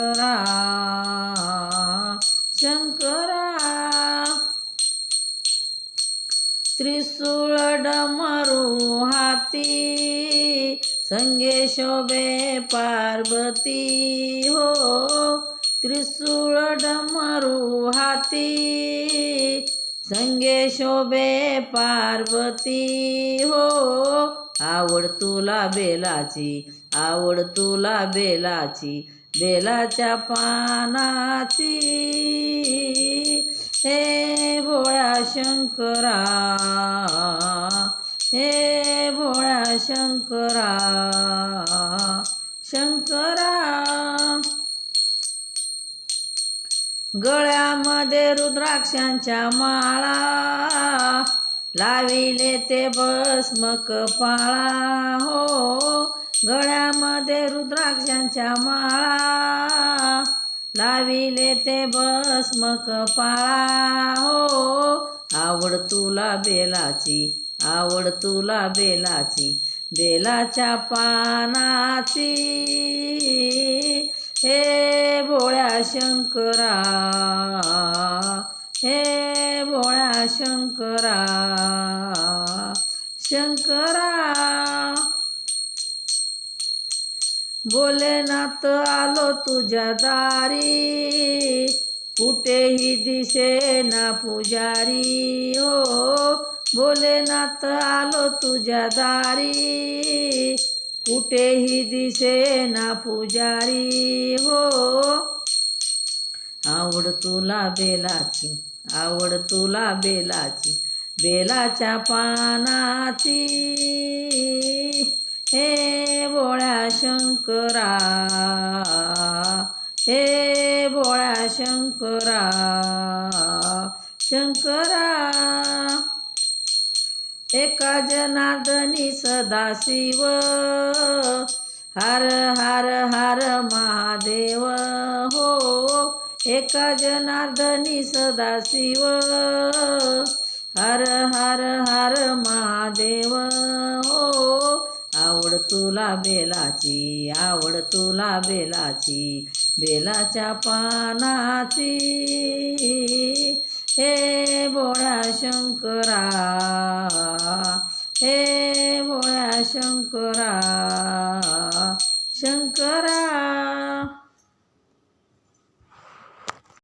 शंकरा शंकरा त्रिशूळ डमरू हाती संगे शोभे पार्वती हो त्रिशूळ डमरू हाती संगे शोभे पार्वती हो आवड तुला बेलाची आवड तुला बेलाची बेलाच्या पानाची. हे भोळ्या शंकरा. हे भोळ्या शंकरा. शंकरा. गळ्यामध्ये रुद्राक्षांच्या माळा. लाविले ते भस्म पाळा हो. रुद्राक्षांच्या माळा लाविले ते भस्म कपाळा हो आवड तुला बेलाची आवड तुला बेलाची बेलाच्या पानाची. हे भोळ्या शंकरा हे भोळ्या शंकरा शंकरा. भोलेनाथ आलो तुझ्या दारी. कुठेही दिसे ना पुजारी. हो भोलेनाथ आलो तुझ्या दारी. कुठेही दिसे ना पुजारी. हो आवड तुला बेलाची आवड तुला बेलाची बेलाच्या पानाची. हे भोळ्या शंकरा हे भोळ्या शंकरा शंकरा. एका जनार्दनी सदाशिव हर हर हर महादेव हो. एका जनार्दनी सदाशिव हर हर हर महादेव तुला बेलाची आवड तुला बेलाची बेलाच्या पानाची. हे बोळ्या शंकरा हे बोळ्या शंकरा शंकरा